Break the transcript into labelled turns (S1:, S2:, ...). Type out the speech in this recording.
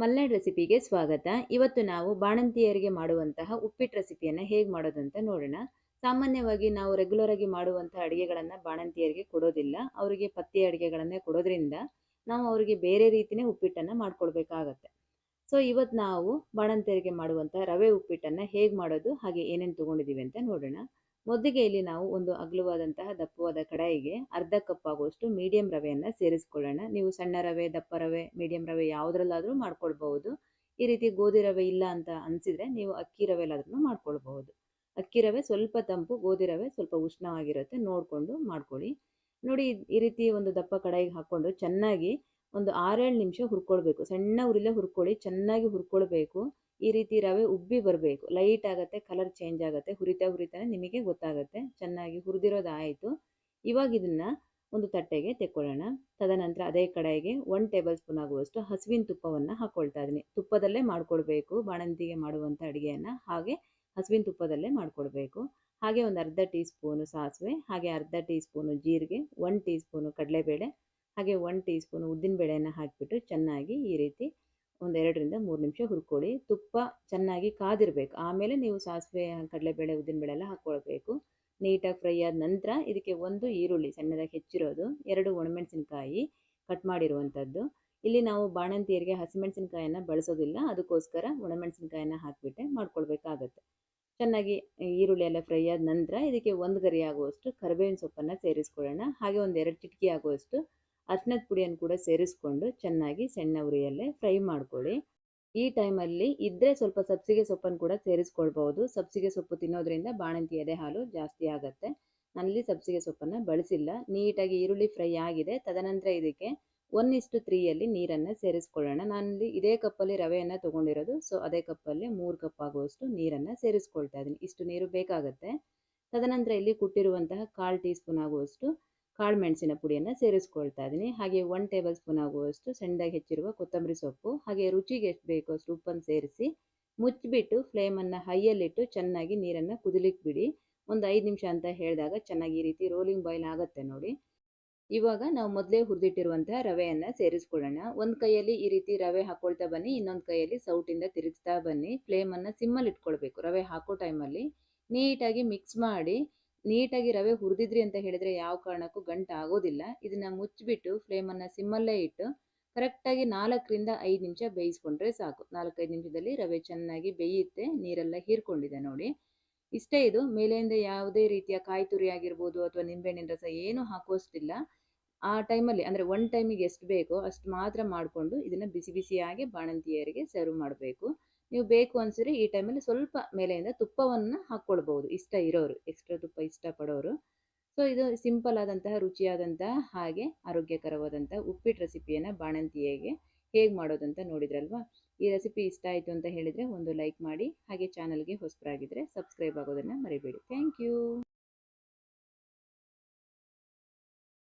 S1: ಮಲ್ನಾಡ್ ರೆಸಿಪಿಗೆ ಸ್ವಾಗತ. ಇವತ್ತು ನಾವು ಬಾಣಂತಿಯರಿಗೆ ಮಾಡುವಂತಹ ಉಪ್ಪಿಟ್ಟು ರೆಸಿಪಿಯನ್ನು ಹೇಗೆ ಮಾಡೋದಂತ ನೋಡೋಣ. ಸಾಮಾನ್ಯವಾಗಿ ನಾವು ರೆಗ್ಯುಲರ್ ಆಗಿ ಮಾಡುವಂತಹ ಅಡುಗೆಗಳನ್ನು ಬಾಣಂತಿಯರಿಗೆ ಕೊಡೋದಿಲ್ಲ. ಅವರಿಗೆ ಪತ್ತೆ ಅಡುಗೆಗಳನ್ನೇ ಕೊಡೋದ್ರಿಂದ ನಾವು ಅವರಿಗೆ ಬೇರೆ ರೀತಿಯೇ ಉಪ್ಪಿಟ್ಟನ್ನು ಮಾಡ್ಕೊಳ್ಬೇಕಾಗತ್ತೆ. ಸೊ ಇವತ್ತು ನಾವು ಬಾಣಂತಿಯರಿಗೆ ಮಾಡುವಂತಹ ರವೆ ಉಪ್ಪಿಟ್ಟನ್ನು ಹೇಗೆ ಮಾಡೋದು, ಹಾಗೆ ಏನೇನು ತೊಗೊಂಡಿದ್ದೀವಿ ಅಂತ ನೋಡೋಣ. ಮೊದಲಿಗೆ ಇಲ್ಲಿ ನಾವು ಒಂದು ಅಗಲವಾದಂತಹ ದಪ್ಪವಾದ ಕಡಾಯಿಗೆ ಅರ್ಧ ಕಪ್ ಆಗುವಷ್ಟು ಮೀಡಿಯಂ ರವೆಯನ್ನು ಸೇರಿಸ್ಕೊಳ್ಳೋಣ. ನೀವು ಸಣ್ಣ ರವೆ, ದಪ್ಪ ರವೆ ಮೀಡಿಯಂ ರವೆ ಯಾವುದ್ರಲ್ಲಾದರೂ ಮಾಡ್ಕೊಳ್ಬಹುದು. ಈ ರೀತಿ ಗೋಧಿ ರವೆ ಇಲ್ಲ ಅಂತ ಅನಿಸಿದರೆ ನೀವು ಅಕ್ಕಿ ರವೆಲಾದ್ರೂ ಮಾಡ್ಕೊಳ್ಬಹುದು. ಅಕ್ಕಿ ರವೆ ಸ್ವಲ್ಪ ತಂಪು, ಗೋಧಿ ರವೆ ಸ್ವಲ್ಪ ಉಷ್ಣವಾಗಿರುತ್ತೆ. ನೋಡಿಕೊಂಡು ಮಾಡ್ಕೊಳ್ಳಿ. ನೋಡಿ, ಈ ರೀತಿ ಒಂದು ದಪ್ಪ ಕಡಾಯಿಗೆ ಹಾಕ್ಕೊಂಡು ಚೆನ್ನಾಗಿ ಒಂದು ಆರೇಳು ನಿಮಿಷ ಹುರ್ಕೊಳ್ಬೇಕು. ಸಣ್ಣ ಉರಿಲೇ ಹುರ್ಕೊಳ್ಳಿ. ಚೆನ್ನಾಗಿ ಹುರ್ಕೊಳ್ಬೇಕು. ಈ ರೀತಿ ರವೆ ಉಬ್ಬಿ ಬರಬೇಕು. ಲೈಟ್ ಆಗುತ್ತೆ ಕಲರ್ ಚೇಂಜ್ ಆಗುತ್ತೆ, ಹುರಿತಾ ಹುರಿತಾನೆ ನಿಮಗೆ ಗೊತ್ತಾಗುತ್ತೆ. ಚೆನ್ನಾಗಿ ಹುರಿದಿರೋದು ಆಯಿತು ಇವಾಗ ಇದನ್ನು ಒಂದು ತಟ್ಟೆಗೆ ತೆಕ್ಕೊಳ್ಳೋಣ. ತದನಂತರ ಅದೇ ಕಡೆಗೆ ಒನ್ ಟೇಬಲ್ ಸ್ಪೂನ್ ಆಗುವಷ್ಟು ಹಸುವಿನ ತುಪ್ಪವನ್ನು ಹಾಕ್ಕೊಳ್ತಾ ಇದ್ದೀನಿ. ತುಪ್ಪದಲ್ಲೇ ಮಾಡ್ಕೊಳ್ಬೇಕು. ಬಾಣಂತಿಗೆ ಮಾಡುವಂಥ ಅಡುಗೆಯನ್ನು ಹಾಗೆ ಹಸುವಿನ ತುಪ್ಪದಲ್ಲೇ ಮಾಡ್ಕೊಳ್ಬೇಕು. ಹಾಗೆ ಒಂದು ಅರ್ಧ ಟೀ ಸ್ಪೂನು ಸಾಸಿವೆ, ಹಾಗೆ ಅರ್ಧ ಟೀ ಸ್ಪೂನು ಜೀರಿಗೆ ಒನ್ ಟೀ ಸ್ಪೂನು ಕಡಲೆಬೇಳೆ, ಹಾಗೆ ಒನ್ ಟೀ ಸ್ಪೂನು ಉದ್ದಿನಬೇಳೆಯನ್ನು ಹಾಕಿಬಿಟ್ಟು ಚೆನ್ನಾಗಿ ಈ ರೀತಿ ಒಂದು ಎರಡರಿಂದ ಮೂರು ನಿಮಿಷ ಹುರ್ಕೊಳ್ಳಿ. ತುಪ್ಪ ಚೆನ್ನಾಗಿ ಕಾದಿರಬೇಕು. ಆಮೇಲೆ ನೀವು ಸಾಸಿವೆ, ಕಡಲೆಬೇಳೆ ಉದ್ದಿನಬೇಳೆ ಎಲ್ಲ ಹಾಕ್ಕೊಳ್ಬೇಕು ನೀಟಾಗಿ ಫ್ರೈ ಆದ ನಂತರ ಇದಕ್ಕೆ ಒಂದು ಈರುಳ್ಳಿ, ಸಣ್ಣದಾಗಿ ಹೆಚ್ಚಿರೋದು, ಎರಡು ಒಣಮೆಣಸಿನ್ಕಾಯಿ ಕಟ್ ಮಾಡಿರುವಂಥದ್ದು ಇಲ್ಲಿ ನಾವು ಬಾಣಂತಿಯರಿಗೆ ಹಸಿಮೆಣಸಿನ್ಕಾಯನ್ನು ಬಳಸೋದಿಲ್ಲ. ಅದಕ್ಕೋಸ್ಕರ ಒಣಮೆಣಸಿನ್ಕಾಯನ್ನು ಹಾಕಿಬಿಟ್ಟೆ ಮಾಡ್ಕೊಳ್ಬೇಕಾಗತ್ತೆ. ಚೆನ್ನಾಗಿ ಈರುಳ್ಳಿ ಎಲ್ಲ ಫ್ರೈ ಆದ ನಂತರ ಇದಕ್ಕೆ ಒಂದು ಗರಿ ಆಗುವಷ್ಟು ಕರಿಬೇವಿನ ಸೊಪ್ಪನ್ನು ಸೇರಿಸ್ಕೊಳ್ಳೋಣ. ಹಾಗೆ ಒಂದು ಎರಡು ಚಿಟಕಿ ಆಗುವಷ್ಟು ಅರ್ಶಿನದ ಪುಡಿಯನ್ನು ಕೂಡ ಸೇರಿಸ್ಕೊಂಡು ಚೆನ್ನಾಗಿ ಸಣ್ಣ ಉರಿಯಲ್ಲೇ ಫ್ರೈ ಮಾಡ್ಕೊಳ್ಳಿ. ಈ ಟೈಮಲ್ಲಿ ಇದ್ದರೆ ಸ್ವಲ್ಪ ಸಬ್ಸಿಗೆ ಸೊಪ್ಪನ್ನು ಕೂಡ ಸೇರಿಸ್ಕೊಳ್ಬೋದು ಸಬ್ಸಿಗೆ ಸೊಪ್ಪು ತಿನ್ನೋದ್ರಿಂದ ಬಾಣಂತಿ ಎದೆ ಹಾಲು ಜಾಸ್ತಿ ಆಗುತ್ತೆ. ನಾನಲ್ಲಿ ಸಬ್ಸಿಗೆ ಸೊಪ್ಪನ್ನು ಬಳಸಿಲ್ಲ. ನೀಟಾಗಿ ಈರುಳ್ಳಿ ಫ್ರೈ ಆಗಿದೆ. ತದನಂತರ ಇದಕ್ಕೆ ಒನ್ ಇಷ್ಟು ತ್ರೀಯಲ್ಲಿ ನೀರನ್ನು ಸೇರಿಸ್ಕೊಳ್ಳೋಣ. ನಾನಲ್ಲಿ ಇದೇ ಕಪ್ಪಲ್ಲಿ ರವೆಯನ್ನು ತೊಗೊಂಡಿರೋದು. ಸೊ, ಅದೇ ಕಪ್ಪಲ್ಲಿ ಮೂರು ಕಪ್ ಆಗುವಷ್ಟು ನೀರನ್ನು ಸೇರಿಸ್ಕೊಳ್ತಾ ಇದ್ದೀನಿ ಇಷ್ಟು ನೀರು ಬೇಕಾಗುತ್ತೆ. ತದನಂತರ ಇಲ್ಲಿ ಕುಟ್ಟಿರುವಂತಹ ಕಾಲು ಟೀ ಸ್ಪೂನ್ ಆಗುವಷ್ಟು ಕಾಳು ಮೆಣಸಿನ ಪುಡಿಯನ್ನು ಸೇರಿಸ್ಕೊಳ್ತಾ ಇದ್ದೀನಿ. ಹಾಗೆ ಒನ್ ಟೇಬಲ್ ಸ್ಪೂನ್ ಆಗುವಷ್ಟು ಸಣ್ಣದಾಗಿ ಹೆಚ್ಚಿರುವ ಕೊತ್ತಂಬರಿ ಸೊಪ್ಪು, ಹಾಗೆ ರುಚಿಗೆ ಎಷ್ಟು ಬೇಕೋ ಅಷ್ಟು ಉಪ್ಪನ್ನು ಸೇರಿಸಿ ಮುಚ್ಚಿಬಿಟ್ಟು ಫ್ಲೇಮನ್ನು ಹೈಯಲ್ಲಿಟ್ಟು ಚೆನ್ನಾಗಿ ನೀರನ್ನು ಕುದಿಲಿಕ್ಕೆ ಬಿಡಿ ಒಂದು ಐದು ನಿಮಿಷ ಅಂತ ಹೇಳಿದಾಗ ಚೆನ್ನಾಗಿ ಈ ರೀತಿ ರೋಲಿಂಗ್ ಬಾಯ್ಲ್ ಆಗುತ್ತೆ ನೋಡಿ. ಇವಾಗ ನಾವು ಮೊದಲೇ ಹುರಿದಿಟ್ಟಿರುವಂತಹ ರವೆಯನ್ನು ಸೇರಿಸ್ಕೊಳ್ಳೋಣ. ಒಂದು ಕೈಯಲ್ಲಿ ಈ ರೀತಿ ರವೆ ಹಾಕೊಳ್ತಾ ಬನ್ನಿ, ಇನ್ನೊಂದು ಕೈಯಲ್ಲಿ ಸೌಟಿಂದ ತಿರುಗಿಸ್ತಾ ಬನ್ನಿ. ಫ್ಲೇಮನ್ನು ಸಿಮ್ಮಲ್ಲಿ ಇಟ್ಕೊಳ್ಬೇಕು, ರವೆ ಹಾಕೋ ಟೈಮಲ್ಲಿ ನೀಟಾಗಿ ಮಿಕ್ಸ್ ಮಾಡಿ ನೀಟಾಗಿ ರವೆ ಹುರಿದಿದ್ರಿ ಅಂತ ಹೇಳಿದರೆ ಯಾವ ಕಾರಣಕ್ಕೂ ಗಂಟು ಆಗೋದಿಲ್ಲ. ಇದನ್ನು ಮುಚ್ಚಿಬಿಟ್ಟು ಫ್ಲೇಮನ್ನು ಸಿಮ್ಮಲ್ಲೇ ಇಟ್ಟು ಕರೆಕ್ಟಾಗಿ ನಾಲ್ಕರಿಂದ ಐದು ನಿಮಿಷ ಬೇಯಿಸ್ಕೊಂಡ್ರೆ ಸಾಕು. ನಾಲ್ಕೈದು ನಿಮಿಷದಲ್ಲಿ ರವೆ ಚೆನ್ನಾಗಿ ಬೇಯುತ್ತೆ, ನೀರೆಲ್ಲ ಹೀರ್ಕೊಂಡಿದೆ ನೋಡಿ. ಇಷ್ಟೇ ಇದು. ಮೇಲೆಯಿಂದ ಯಾವುದೇ ರೀತಿಯ ಕಾಯಿ ತುರಿ ಆಗಿರ್ಬೋದು ಅಥವಾ ನಿಂಬೆಹಣ್ಣಿನ ರಸ ಏನೂ ಹಾಕೋಷ್ಟಿಲ್ಲ. ಆ ಟೈಮಲ್ಲಿ ಅಂದರೆ ಒನ್ ಟೈಮಿಗೆ ಎಷ್ಟು ಬೇಕೋ ಅಷ್ಟು ಮಾತ್ರ ಮಾಡಿಕೊಂಡು ಇದನ್ನು ಬಿಸಿ ಬಿಸಿಯಾಗಿ ಬಾಣಂತಿಯರಿಗೆ ಸರ್ವ್ ಮಾಡಬೇಕು. ನೀವು ಬೇಕು ಅನಿಸಿದ್ರೆ ಈ ಟೈಮಲ್ಲಿ ಸ್ವಲ್ಪ ಮೇಲೆಯಿಂದ ತುಪ್ಪವನ್ನು ಹಾಕ್ಕೊಳ್ಬೋದು ಇಷ್ಟ ಇರೋರು ಎಕ್ಸ್ಟ್ರಾ ತುಪ್ಪ ಇಷ್ಟಪಡೋರು. ಸೊ ಇದು ಸಿಂಪಲ್ ಆದಂತಹ ರುಚಿಯಾದಂತಹ ಹಾಗೆ ಆರೋಗ್ಯಕರವಾದಂತಹ ಉಪ್ಪಿಟ್ಟು ರೆಸಿಪಿಯನ್ನು ಬಾಣಂತಿಯಗೆ ಹೇಗೆ ಮಾಡೋದಂತ ನೋಡಿದ್ರಲ್ವಾ? ಈ ರೆಸಿಪಿ ಇಷ್ಟ ಆಯಿತು ಅಂತ ಹೇಳಿದರೆ ಒಂದು ಲೈಕ್ ಮಾಡಿ, ಹಾಗೆ ಚಾನಲ್ಗೆ ಹೊಸಬರಾಗಿದ್ದರೆ ಸಬ್ಸ್ಕ್ರೈಬ್ ಆಗೋದನ್ನು ಮರಿಬೇಡಿ. Thank you